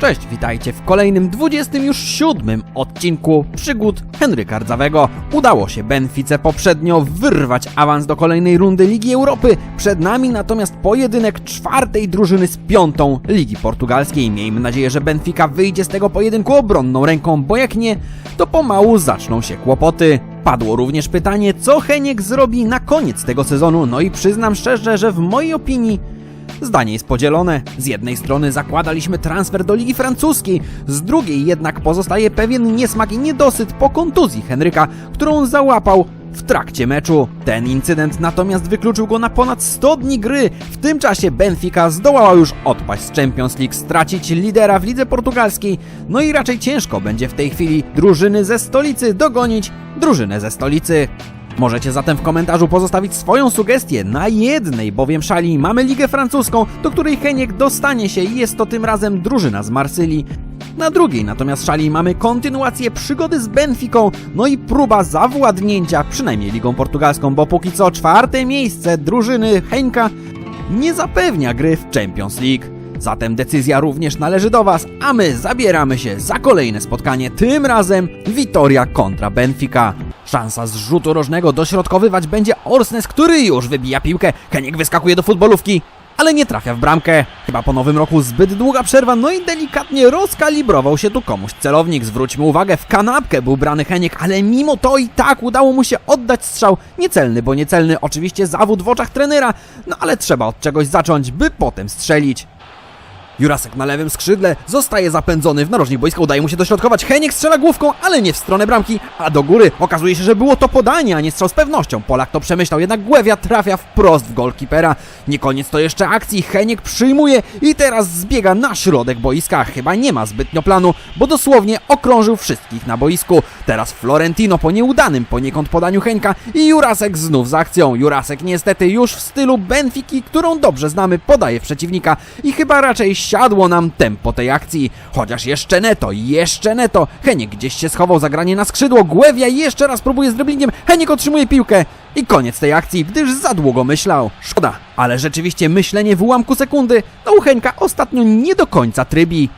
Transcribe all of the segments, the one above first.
Cześć, witajcie w kolejnym 27 odcinku przygód Henryka Rdzawego. Udało się Benfice poprzednio wyrwać awans do kolejnej rundy Ligi Europy. Przed nami natomiast pojedynek czwartej drużyny z piątą Ligi Portugalskiej. Miejmy nadzieję, że Benfica wyjdzie z tego pojedynku obronną ręką, bo jak nie, to pomału zaczną się kłopoty. Padło również pytanie, co Heniek zrobi na koniec tego sezonu, no i przyznam szczerze, że w mojej opinii Zdanie jest podzielone. Z jednej strony zakładaliśmy transfer do Ligi Francuskiej, z drugiej jednak pozostaje pewien niesmak i niedosyt po kontuzji Henryka, którą załapał w trakcie meczu. Ten incydent natomiast wykluczył go na ponad 100 dni gry. W tym czasie Benfica zdołała już odpaść z Champions League, stracić lidera w lidze portugalskiej, no i raczej ciężko będzie w tej chwili drużyny ze stolicy dogonić drużynę ze stolicy. Możecie zatem w komentarzu pozostawić swoją sugestię. Na jednej bowiem szali mamy Ligę Francuską, do której Heniek dostanie się i jest to tym razem drużyna z Marsylii. Na drugiej natomiast szali mamy kontynuację przygody z Benficą, no i próba zawładnięcia, przynajmniej Ligą Portugalską, bo póki co czwarte miejsce drużyny Henka nie zapewnia gry w Champions League. Zatem decyzja również należy do Was, a my zabieramy się za kolejne spotkanie, tym razem Vitoria kontra Benfica. Szansa z rzutu rożnego dośrodkowywać będzie Orsnes, który już wybija piłkę. Heniek wyskakuje do futbolówki, ale nie trafia w bramkę. Chyba po nowym roku zbyt długa przerwa, no i delikatnie rozkalibrował się tu komuś celownik. Zwróćmy uwagę, w kanapkę był brany Heniek, ale mimo to i tak udało mu się oddać strzał. Niecelny, bo niecelny, oczywiście zawód w oczach trenera, no ale trzeba od czegoś zacząć, by potem strzelić. Jurasek na lewym skrzydle zostaje zapędzony w narożnik boiska, udaje mu się dośrodkować. Heniek strzela główką, ale nie w stronę bramki, a do góry. Okazuje się, że było to podanie, a nie strzał z pewnością. Polak to przemyślał, jednak Głewia trafia wprost w golkipera. Nie koniec to jeszcze akcji, Heniek przyjmuje i teraz zbiega na środek boiska. Chyba nie ma zbytnio planu, bo dosłownie okrążył wszystkich na boisku. Teraz Florentino po nieudanym poniekąd podaniu Henka i Jurasek znów z akcją. Jurasek niestety już w stylu Benfiki, którą dobrze znamy, podaje w przeciwnika i chyba raczej siadło nam tempo tej akcji. Chociaż jeszcze neto, jeszcze neto. Heniek gdzieś się schował za granie na skrzydło. Głewia jeszcze raz próbuje z driblingiem. Heniek otrzymuje piłkę. I koniec tej akcji, gdyż za długo myślał. Szkoda, ale rzeczywiście myślenie w ułamku sekundy. No u Henka ostatnio nie do końca trybi.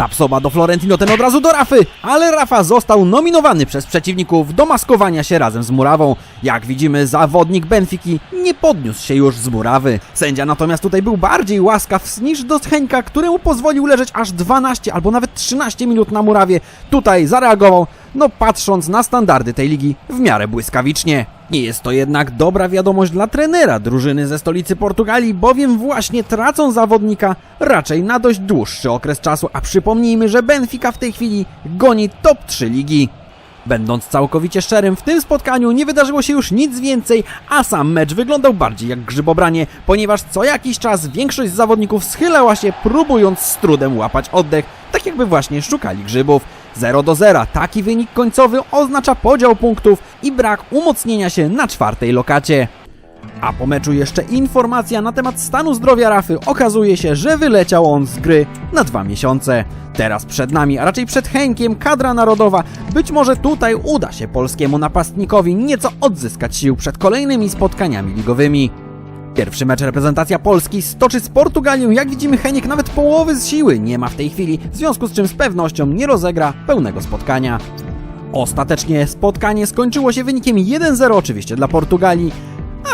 Tapsoba do Florentino, ten od razu do Rafy, ale Rafa został nominowany przez przeciwników do maskowania się razem z Murawą. Jak widzimy, zawodnik Benfiki nie podniósł się już z Murawy. Sędzia natomiast tutaj był bardziej łaskaw niż do Henka, któremu pozwolił leżeć aż 12 albo nawet 13 minut na Murawie. Tutaj zareagował, no patrząc na standardy tej ligi, w miarę błyskawicznie. Nie jest to jednak dobra wiadomość dla trenera drużyny ze stolicy Portugalii, bowiem właśnie tracą zawodnika raczej na dość dłuższy okres czasu, a przypomnijmy, że Benfica w tej chwili goni top 3 ligi. Będąc całkowicie szczerym, w tym spotkaniu nie wydarzyło się już nic więcej, a sam mecz wyglądał bardziej jak grzybobranie, ponieważ co jakiś czas większość zawodników schylała się, próbując z trudem łapać oddech, tak jakby właśnie szukali grzybów. 0 do 0. Taki wynik końcowy oznacza podział punktów i brak umocnienia się na czwartej lokacie. A po meczu jeszcze informacja na temat stanu zdrowia Rafy. Okazuje się, że wyleciał on z gry na dwa miesiące. Teraz przed nami, a raczej przed Henkiem, kadra narodowa. Być może tutaj uda się polskiemu napastnikowi nieco odzyskać sił przed kolejnymi spotkaniami ligowymi. Pierwszy mecz reprezentacja Polski stoczy z Portugalią. Jak widzimy, Heniek nawet połowy z siły nie ma w tej chwili, w związku z czym z pewnością nie rozegra pełnego spotkania. Ostatecznie spotkanie skończyło się wynikiem 1-0 oczywiście dla Portugalii,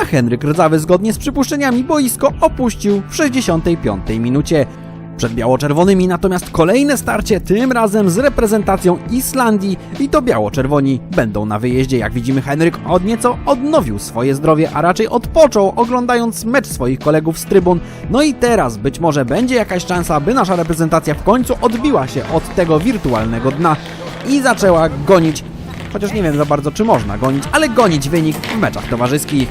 a Henryk Rdzawy zgodnie z przypuszczeniami boisko opuścił w 65 minucie. Przed biało-czerwonymi natomiast kolejne starcie, tym razem z reprezentacją Islandii i to biało-czerwoni będą na wyjeździe. Jak widzimy Henryk od nieco odnowił swoje zdrowie, a raczej odpoczął oglądając mecz swoich kolegów z trybun. No i teraz być może będzie jakaś szansa, by nasza reprezentacja w końcu odbiła się od tego wirtualnego dna i zaczęła gonić, chociaż nie wiem za bardzo czy można gonić, ale gonić wynik w meczach towarzyskich.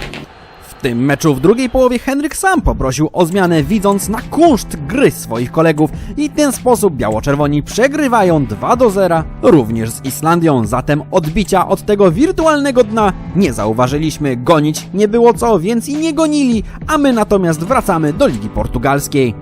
Tym meczu w drugiej połowie Henryk sam poprosił o zmianę, widząc na kunszt gry swoich kolegów i w ten sposób biało-czerwoni przegrywają 2 do 0 również z Islandią. Zatem odbicia od tego wirtualnego dna nie zauważyliśmy. Gonić nie było co, więc i nie gonili, a my natomiast wracamy do Ligi Portugalskiej.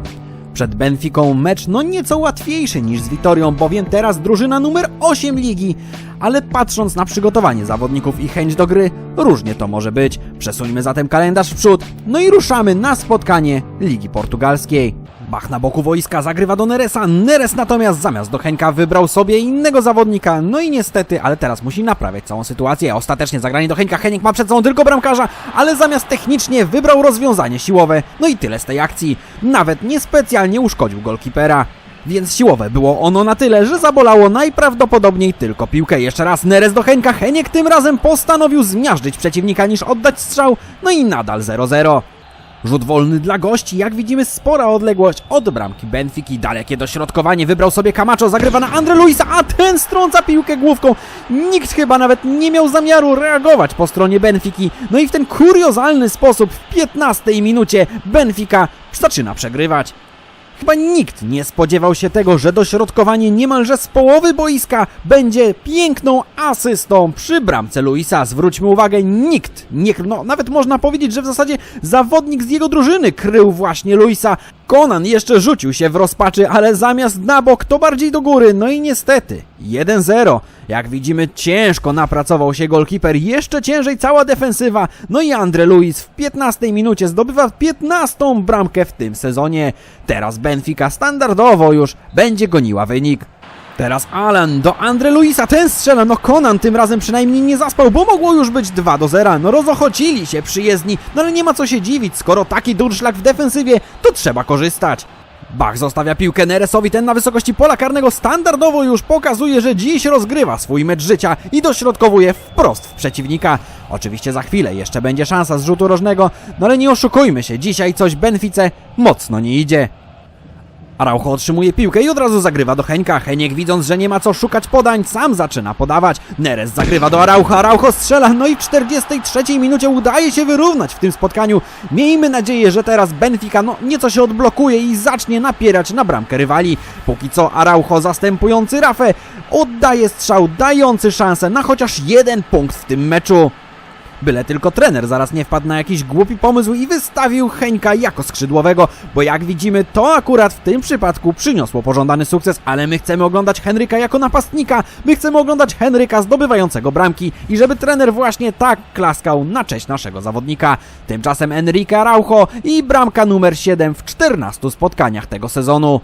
Przed Benficą mecz no nieco łatwiejszy niż z Vitorią, bowiem teraz drużyna numer 8 ligi. Ale patrząc na przygotowanie zawodników i chęć do gry, różnie to może być. Przesuńmy zatem kalendarz w przód, no i ruszamy na spotkanie Ligi Portugalskiej. Bach na boku wojska zagrywa do Neresa. Neres natomiast zamiast do Henka wybrał sobie innego zawodnika. No i niestety, ale teraz musi naprawiać całą sytuację. Ostatecznie zagranie do Henka. Heniek ma przed sobą tylko bramkarza, ale zamiast technicznie wybrał rozwiązanie siłowe. No i tyle z tej akcji. Nawet niespecjalnie uszkodził golkipera. Więc siłowe było ono na tyle, że zabolało najprawdopodobniej tylko piłkę. Jeszcze raz Neres do Henka. Heniek tym razem postanowił zmiażdżyć przeciwnika niż oddać strzał. No i nadal 0-0. Rzut wolny dla gości, jak widzimy spora odległość od bramki Benfiki. Dalekie dośrodkowanie wybrał sobie Camacho, zagrywa na Andre Luisa, a ten strąca piłkę główką. Nikt chyba nawet nie miał zamiaru reagować po stronie Benfiki. No i w ten kuriozalny sposób w 15 minucie Benfica zaczyna przegrywać. Chyba nikt nie spodziewał się tego, że dośrodkowanie niemalże z połowy boiska będzie piękną asystą przy bramce Luisa. Zwróćmy uwagę, nikt, nie, no nawet można powiedzieć, że w zasadzie zawodnik z jego drużyny krył właśnie Luisa. Conan jeszcze rzucił się w rozpaczy, ale zamiast na bok to bardziej do góry. No i niestety 1-0. Jak widzimy, ciężko napracował się golkiper, jeszcze ciężej cała defensywa. No i Andre Luis w 15 minucie zdobywa 15 bramkę w tym sezonie. Teraz Benfica standardowo już będzie goniła wynik. Teraz Alan do Andre Luisa, ten strzela, no Conan tym razem przynajmniej nie zaspał, bo mogło już być 2 do 0. No rozochocili się przyjezdni, no ale nie ma co się dziwić, skoro taki durszlak w defensywie, to trzeba korzystać. Bach zostawia piłkę Neresowi, ten na wysokości pola karnego standardowo już pokazuje, że dziś rozgrywa swój mecz życia i dośrodkowuje wprost w przeciwnika. Oczywiście za chwilę jeszcze będzie szansa z rzutu rożnego, no ale nie oszukujmy się, dzisiaj coś Benfice mocno nie idzie. Araujo otrzymuje piłkę i od razu zagrywa do Henka. Heniek widząc, że nie ma co szukać podań, sam zaczyna podawać. Neres zagrywa do Araujo, Araujo strzela, no i w 43 minucie udaje się wyrównać w tym spotkaniu. Miejmy nadzieję, że teraz Benfica no nieco się odblokuje i zacznie napierać na bramkę rywali. Póki co Araujo zastępujący Rafę oddaje strzał dający szansę na chociaż jeden punkt w tym meczu. Byle tylko trener zaraz nie wpadł na jakiś głupi pomysł i wystawił Heńka jako skrzydłowego, bo jak widzimy, to akurat w tym przypadku przyniosło pożądany sukces, ale my chcemy oglądać Henryka jako napastnika, my chcemy oglądać Henryka zdobywającego bramki i żeby trener właśnie tak klaskał na cześć naszego zawodnika. Tymczasem Enrique Araujo i bramka numer 7 w 14 spotkaniach tego sezonu.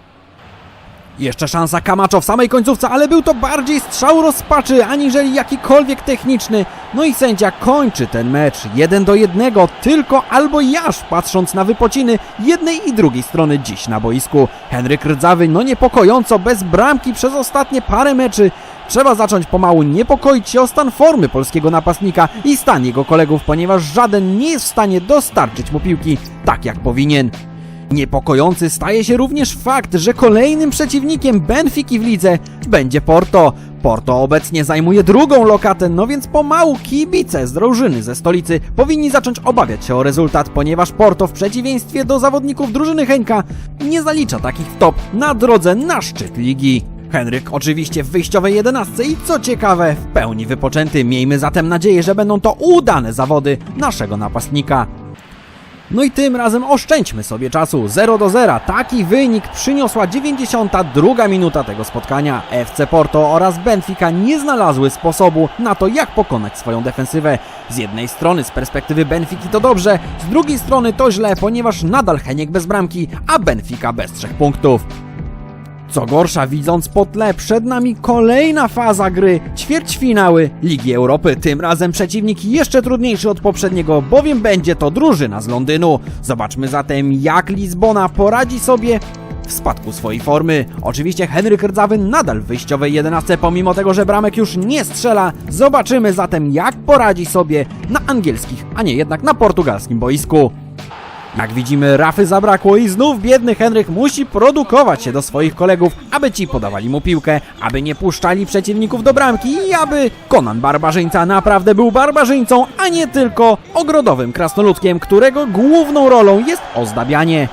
Jeszcze szansa Camacho w samej końcówce, ale był to bardziej strzał rozpaczy, aniżeli jakikolwiek techniczny. No i sędzia kończy ten mecz 1 do 1, tylko albo jaż, patrząc na wypociny jednej i drugiej strony dziś na boisku. Henryk Rdzawy, no niepokojąco, bez bramki przez ostatnie parę meczy. Trzeba zacząć pomału niepokoić się o stan formy polskiego napastnika i stan jego kolegów, ponieważ żaden nie jest w stanie dostarczyć mu piłki tak jak powinien. Niepokojący staje się również fakt, że kolejnym przeciwnikiem Benfiki w lidze będzie Porto. Porto obecnie zajmuje drugą lokatę, no więc pomału kibice z drużyny ze stolicy powinni zacząć obawiać się o rezultat, ponieważ Porto w przeciwieństwie do zawodników drużyny Henka nie zalicza takich top na drodze na szczyt ligi. Henryk oczywiście w wyjściowej jedenastce i co ciekawe, w pełni wypoczęty. Miejmy zatem nadzieję, że będą to udane zawody naszego napastnika. No i tym razem oszczędźmy sobie czasu. 0 do 0. Taki wynik przyniosła 92 minuta tego spotkania. FC Porto oraz Benfica nie znalazły sposobu na to, jak pokonać swoją defensywę. Z jednej strony z perspektywy Benfiki to dobrze, z drugiej strony to źle, ponieważ nadal Heniek bez bramki, a Benfica bez trzech punktów. Co gorsza, widząc po tle, przed nami kolejna faza gry, ćwierćfinały Ligi Europy. Tym razem przeciwnik jeszcze trudniejszy od poprzedniego, bowiem będzie to drużyna z Londynu. Zobaczmy zatem, jak Lizbona poradzi sobie w spadku swojej formy. Oczywiście Henryk Rdzawy nadal w wyjściowej 11, pomimo tego, że bramek już nie strzela. Zobaczymy zatem, jak poradzi sobie na angielskich, a nie jednak na portugalskim boisku. Jak widzimy, Rafy zabrakło i znów biedny Henryk musi produkować się do swoich kolegów, aby ci podawali mu piłkę, aby nie puszczali przeciwników do bramki i aby Conan Barbarzyńca naprawdę był barbarzyńcą, a nie tylko ogrodowym krasnoludkiem, którego główną rolą jest ozdabianie.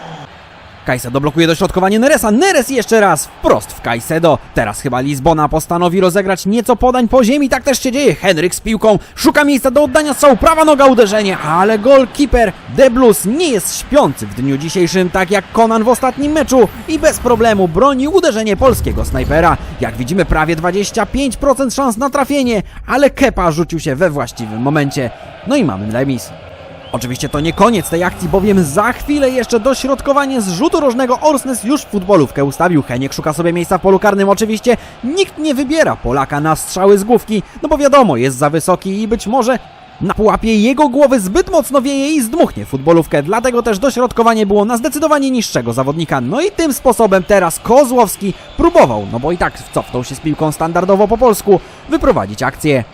Kajsedo blokuje dośrodkowanie Neresa. Neres jeszcze raz wprost w Kajsedo. Teraz chyba Lizbona postanowi rozegrać nieco podań po ziemi. Tak też się dzieje. Henryk z piłką szuka miejsca do oddania strzału. Prawa noga uderzenie, ale golkiper De Blues nie jest śpiący w dniu dzisiejszym, tak jak Conan w ostatnim meczu i bez problemu broni uderzenie polskiego snajpera. Jak widzimy prawie 25% szans na trafienie, ale Kepa rzucił się we właściwym momencie. No i mamy remis. Oczywiście to nie koniec tej akcji, bowiem za chwilę jeszcze dośrodkowanie z rzutu rożnego Orsnes już futbolówkę ustawił. Heniek szuka sobie miejsca w polu karnym. Oczywiście nikt nie wybiera Polaka na strzały z główki, no bo wiadomo, jest za wysoki i być może na pułapie jego głowy zbyt mocno wieje i zdmuchnie futbolówkę, dlatego też dośrodkowanie było na zdecydowanie niższego zawodnika. No i tym sposobem teraz Kozłowski próbował, no bo i tak cofnął się z piłką standardowo po polsku, wyprowadzić akcję.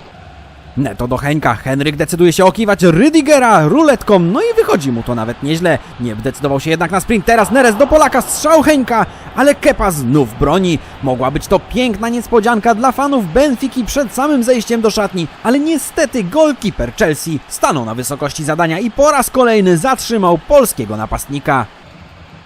Neto do Henka. Henryk decyduje się okiwać Rydigera ruletką, no i wychodzi mu to nawet nieźle. Nie decydował się jednak na sprint. Teraz Neres do Polaka, strzał Henka, ale Kepa znów broni. Mogła być to piękna niespodzianka dla fanów Benfiki przed samym zejściem do szatni, ale niestety golkiper Chelsea stanął na wysokości zadania i po raz kolejny zatrzymał polskiego napastnika.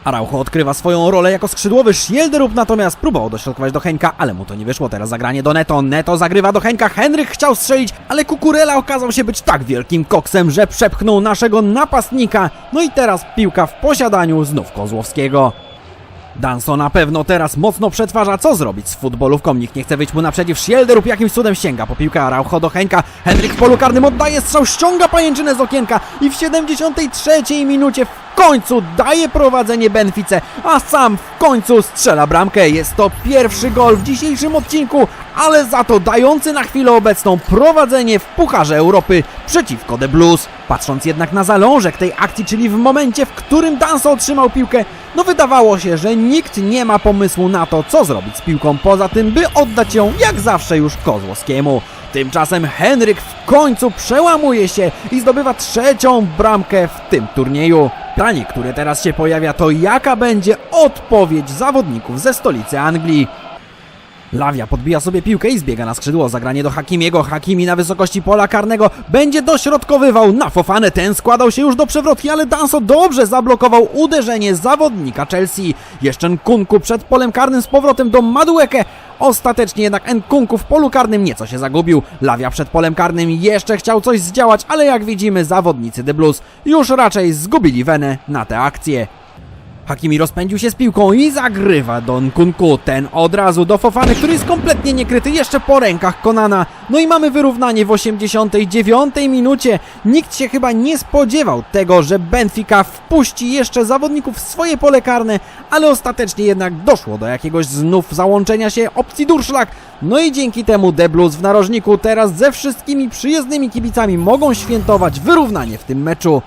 Araujo odkrywa swoją rolę jako skrzydłowy, Schielderup natomiast próbował dośrodkować do Henka, ale mu to nie wyszło. Teraz zagranie do Neto, Neto zagrywa do Henka, Henryk chciał strzelić, ale Kukurela okazał się być tak wielkim koksem, że przepchnął naszego napastnika. No i teraz piłka w posiadaniu znów Kozłowskiego. Danso na pewno teraz mocno przetwarza, co zrobić z futbolówką. Nikt nie chce wyjść mu naprzeciw. Schielderup jakimś cudem sięga po piłkę Araujo do Henka. Henryk w polu karnym oddaje strzał, ściąga pajęczynę z okienka i w 73 minucie końcu daje prowadzenie Benfice, a sam w końcu strzela bramkę. Jest to pierwszy gol w dzisiejszym odcinku, ale za to dający na chwilę obecną prowadzenie w Pucharze Europy przeciwko The Blues. Patrząc jednak na zalążek tej akcji, czyli w momencie, w którym Danso otrzymał piłkę, no wydawało się, że nikt nie ma pomysłu na to, co zrobić z piłką, poza tym, by oddać ją jak zawsze już Kozłowskiemu. Tymczasem Henryk w końcu przełamuje się i zdobywa trzecią bramkę w tym turnieju. Pytanie, które teraz się pojawia, to jaka będzie odpowiedź zawodników ze stolicy Anglii. Lawia podbija sobie piłkę i zbiega na skrzydło. Zagranie do Hakimiego. Hakimi na wysokości pola karnego będzie dośrodkowywał na Fofanę. Ten składał się już do przewrotki, ale Danso dobrze zablokował uderzenie zawodnika Chelsea. Jeszcze Nkunku przed polem karnym z powrotem do Madueke. Ostatecznie jednak Nkunku w polu karnym nieco się zagubił. Lawia przed polem karnym jeszcze chciał coś zdziałać, ale jak widzimy zawodnicy The Blues już raczej zgubili wenę na tę akcję. Hakimi rozpędził się z piłką i zagrywa do Nkunku. Ten od razu do Fofany, który jest kompletnie niekryty jeszcze po rękach Konana. No i mamy wyrównanie w 89 minucie. Nikt się chyba nie spodziewał tego, że Benfica wpuści jeszcze zawodników w swoje pole karne, ale ostatecznie jednak doszło do jakiegoś znów załączenia się opcji Durszlak. No i dzięki temu The Blues w narożniku teraz ze wszystkimi przyjezdnymi kibicami mogą świętować wyrównanie w tym meczu.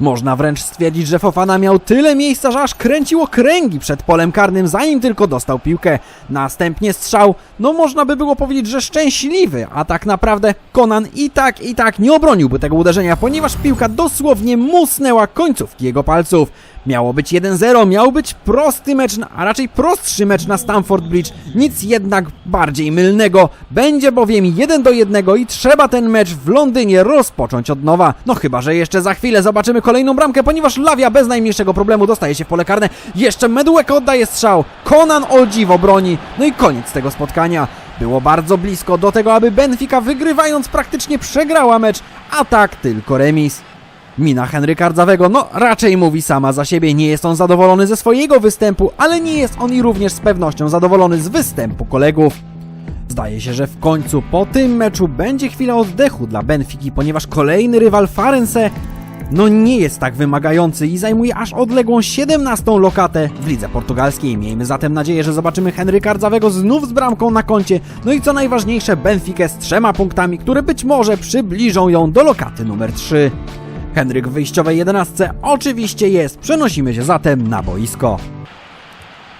Można wręcz stwierdzić, że Fofana miał tyle miejsca, że aż kręciło kręgi przed polem karnym, zanim tylko dostał piłkę. Następnie strzał, no można by było powiedzieć, że szczęśliwy, a tak naprawdę Conan i tak, i tak nie obroniłby tego uderzenia, ponieważ piłka dosłownie musnęła końcówki jego palców. Miało być 1-0, miał być prosty mecz, a raczej prostszy mecz na Stamford Bridge, nic jednak bardziej mylnego. Będzie bowiem 1 do 1 i trzeba ten mecz w Londynie rozpocząć od nowa. No chyba, że jeszcze za chwilę zobaczymy kolejną bramkę, ponieważ Lawia bez najmniejszego problemu dostaje się w pole karne. Jeszcze Medułek oddaje strzał, Conan o dziwo broni. No i koniec tego spotkania. Było bardzo blisko do tego, aby Benfica wygrywając praktycznie przegrała mecz, a tak tylko remis. Mina Henryka Rdzawego, no raczej mówi sama za siebie, nie jest on zadowolony ze swojego występu, ale nie jest on i również z pewnością zadowolony z występu kolegów. Zdaje się, że w końcu po tym meczu będzie chwila oddechu dla Benfiki, ponieważ kolejny rywal Farense no nie jest tak wymagający i zajmuje aż odległą 17 lokatę w lidze portugalskiej. Miejmy zatem nadzieję, że zobaczymy Henryka Rdzawego znów z bramką na koncie, no i co najważniejsze Benfikę z trzema punktami, które być może przybliżą ją do lokaty numer 3. Henryk w wyjściowej jedenastce oczywiście jest, przenosimy się zatem na boisko.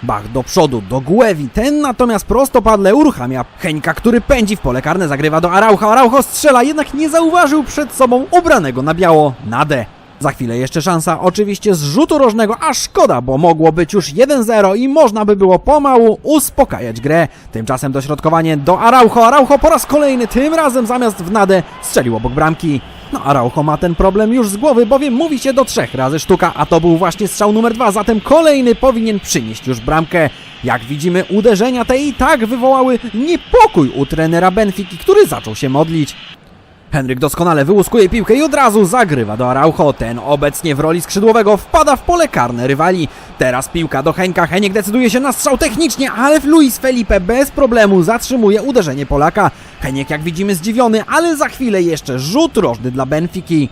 Bach do przodu, do Guevi, ten natomiast prostopadle uruchamia Heńka, który pędzi w pole karne, zagrywa do Araucha, Araucho strzela, jednak nie zauważył przed sobą ubranego na biało Nade. Za chwilę jeszcze szansa, oczywiście z rzutu rożnego, a szkoda, bo mogło być już 1-0 i można by było pomału uspokajać grę. Tymczasem dośrodkowanie do Araucho, Araucho po raz kolejny, tym razem zamiast w Nadę strzelił obok bramki. No Araujo ma ten problem już z głowy, bowiem mówi się do trzech razy sztuka, a to był właśnie strzał numer dwa, zatem kolejny powinien przynieść już bramkę. Jak widzimy, uderzenia te i tak wywołały niepokój u trenera Benfiki, który zaczął się modlić. Henryk doskonale wyłuskuje piłkę i od razu zagrywa do Araujo. Ten obecnie w roli skrzydłowego wpada w pole karne rywali. Teraz piłka do Henka. Heniek decyduje się na strzał technicznie, ale Luis Felipe bez problemu zatrzymuje uderzenie Polaka. Heniek jak widzimy zdziwiony, ale za chwilę jeszcze rzut rożny dla Benfiki.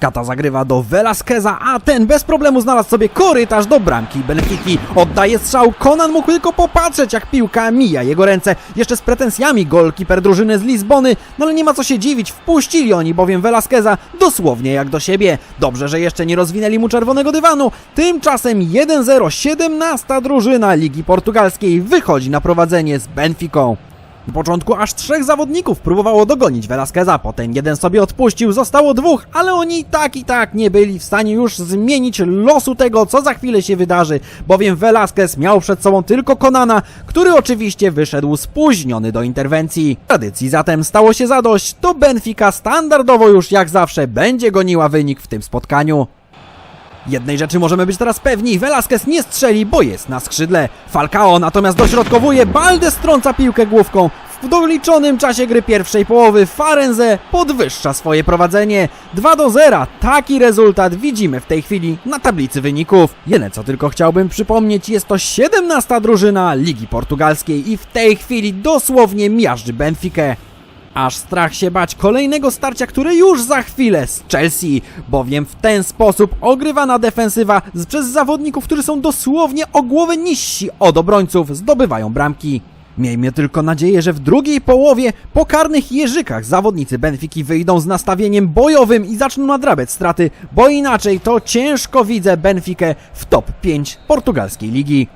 Kata zagrywa do Velasqueza, a ten bez problemu znalazł sobie korytarz do bramki Benfiki. Oddaje strzał, Conan mógł tylko popatrzeć jak piłka mija jego ręce. Jeszcze z pretensjami golkiper drużyny z Lizbony, no ale nie ma co się dziwić, wpuścili oni bowiem Velasqueza dosłownie jak do siebie. Dobrze, że jeszcze nie rozwinęli mu czerwonego dywanu. Tymczasem 1-0, 17 drużyna Ligi Portugalskiej wychodzi na prowadzenie z Benfiką. Na początku aż trzech zawodników próbowało dogonić Velasqueza, potem jeden sobie odpuścił, zostało dwóch, ale oni tak i tak nie byli w stanie już zmienić losu tego, co za chwilę się wydarzy, bowiem Velasquez miał przed sobą tylko Konana, który oczywiście wyszedł spóźniony do interwencji. Tradycji zatem stało się zadość, to Benfica standardowo już jak zawsze będzie goniła wynik w tym spotkaniu. Jednej rzeczy możemy być teraz pewni, Velasquez nie strzeli, bo jest na skrzydle. Falcao natomiast dośrodkowuje, Balde strąca piłkę główką. W doliczonym czasie gry pierwszej połowy Farenze podwyższa swoje prowadzenie. 2 do 0. Taki rezultat widzimy w tej chwili na tablicy wyników. Jedyne co tylko chciałbym przypomnieć, jest to 17 drużyna Ligi Portugalskiej i w tej chwili dosłownie miażdży Benfikę. Aż strach się bać kolejnego starcia, które już za chwilę z Chelsea, bowiem w ten sposób ogrywana defensywa przez zawodników, którzy są dosłownie o głowę niżsi od obrońców, zdobywają bramki. Miejmy tylko nadzieję, że w drugiej połowie po karnych jeżykach zawodnicy Benfiki wyjdą z nastawieniem bojowym i zaczną nadrabiać straty, bo inaczej to ciężko widzę Benfikę w top 5 portugalskiej ligi.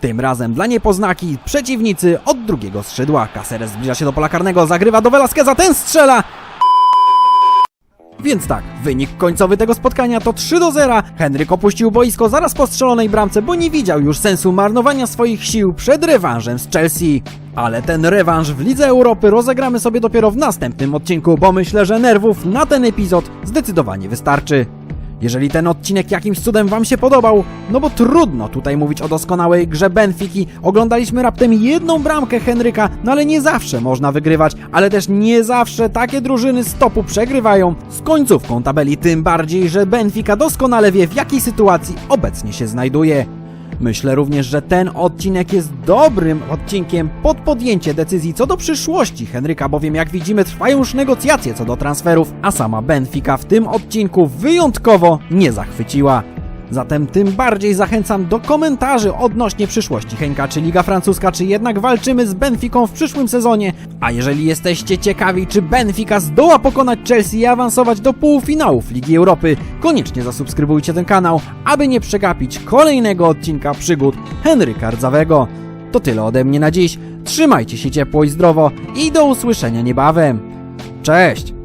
Tym razem dla niepoznaki przeciwnicy od drugiego skrzydła. Caceres zbliża się do pola karnego, zagrywa do Velasqueza, ten strzela! Więc tak, wynik końcowy tego spotkania to 3 do 0. Henryk opuścił boisko zaraz po strzelonej bramce, bo nie widział już sensu marnowania swoich sił przed rewanżem z Chelsea. Ale ten rewanż w Lidze Europy rozegramy sobie dopiero w następnym odcinku, bo myślę, że nerwów na ten epizod zdecydowanie wystarczy. Jeżeli ten odcinek jakimś cudem Wam się podobał, no bo trudno tutaj mówić o doskonałej grze Benfiki. Oglądaliśmy raptem jedną bramkę Henryka, no ale nie zawsze można wygrywać, ale też nie zawsze takie drużyny z przegrywają. Z końcówką tabeli tym bardziej, że Benfica doskonale wie w jakiej sytuacji obecnie się znajduje. Myślę również, że ten odcinek jest dobrym odcinkiem pod podjęcie decyzji co do przyszłości Henryka, bowiem jak widzimy trwają już negocjacje co do transferów, a sama Benfica w tym odcinku wyjątkowo nie zachwyciła. Zatem tym bardziej zachęcam do komentarzy odnośnie przyszłości Henka, czy Liga Francuska, czy jednak walczymy z Benficą w przyszłym sezonie. A jeżeli jesteście ciekawi, czy Benfica zdoła pokonać Chelsea i awansować do półfinałów Ligi Europy, koniecznie zasubskrybujcie ten kanał, aby nie przegapić kolejnego odcinka przygód Henryka Rdzawego. To tyle ode mnie na dziś. Trzymajcie się ciepło i zdrowo i do usłyszenia niebawem. Cześć!